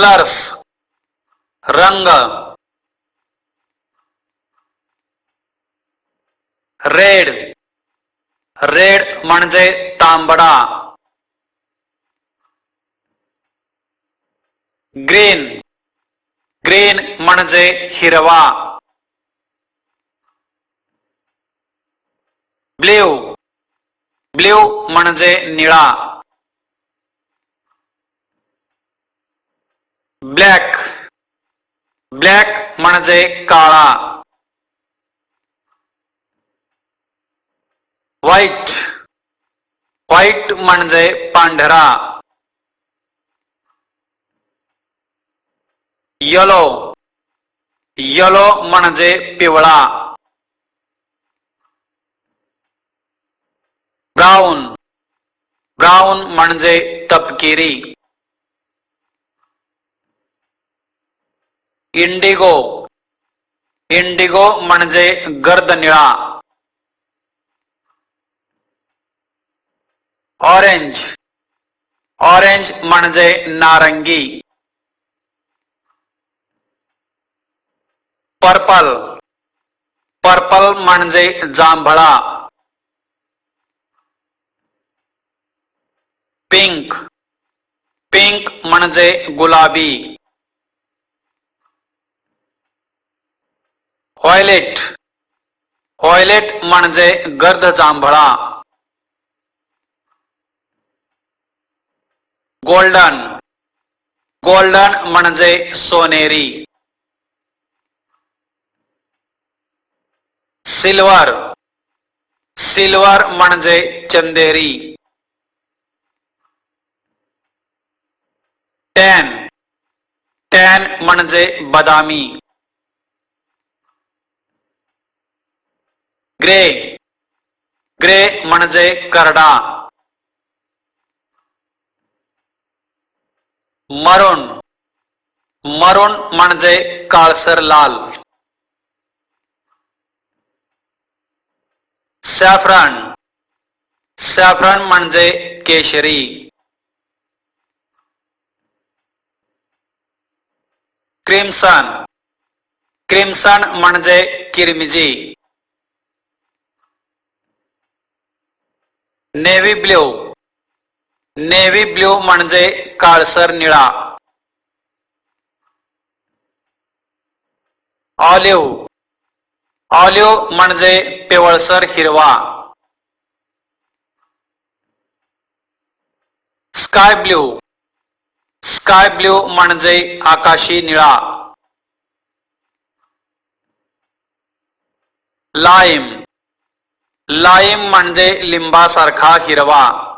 Colours रंग red red म्हणजे तांबडा ग्रीन ग्रीन म्हणजे हिरवा ब्ल्यू ब्ल्यू म्हणजे निळा. ब्लॅक ब्लॅक म्हणजे काळा. व्हाईट व्हाईट म्हणजे पांढरा. येलो येलो म्हणजे पिवळा. ब्राऊन ब्राऊन म्हणजे तपकिरी. इंडिगो। इंडिगो म्हणजे गर्द निळा ऑरेंज। ऑरेंज म्हणजे नारंगी। पर्पल। पर्पल म्हणजे जांभळा। पिंक। पिंक म्हणजे गुलाबी। व्हायलेट व्हायलेट म्हणजे गर्द जांभळा. गोल्डन गोल्डन म्हणजे सोनेरी. सिल्वर सिल्वर म्हणजे चंदेरी. टॅन टॅन म्हणजे बदामी. ग्रे ग्रे म्हणजे करडा. मरून मरून म्हणजे काळसर लाल. सॅफ्रन सॅफ्रन म्हणजे केशरी. क्रिमसन क्रिमसन म्हणजे किरमिजी. Navy blue. नेव्ही ब्ल्यू म्हणजे काळसर निळा. ऑलिव्ह. ऑलिव्ह म्हणजे पिवळसर हिरवा. Sky blue. स्काय ब्ल्यू म्हणजे आकाशी निळा. लाईम. लाईम म्हणजे लिंबासारखा हिरवा.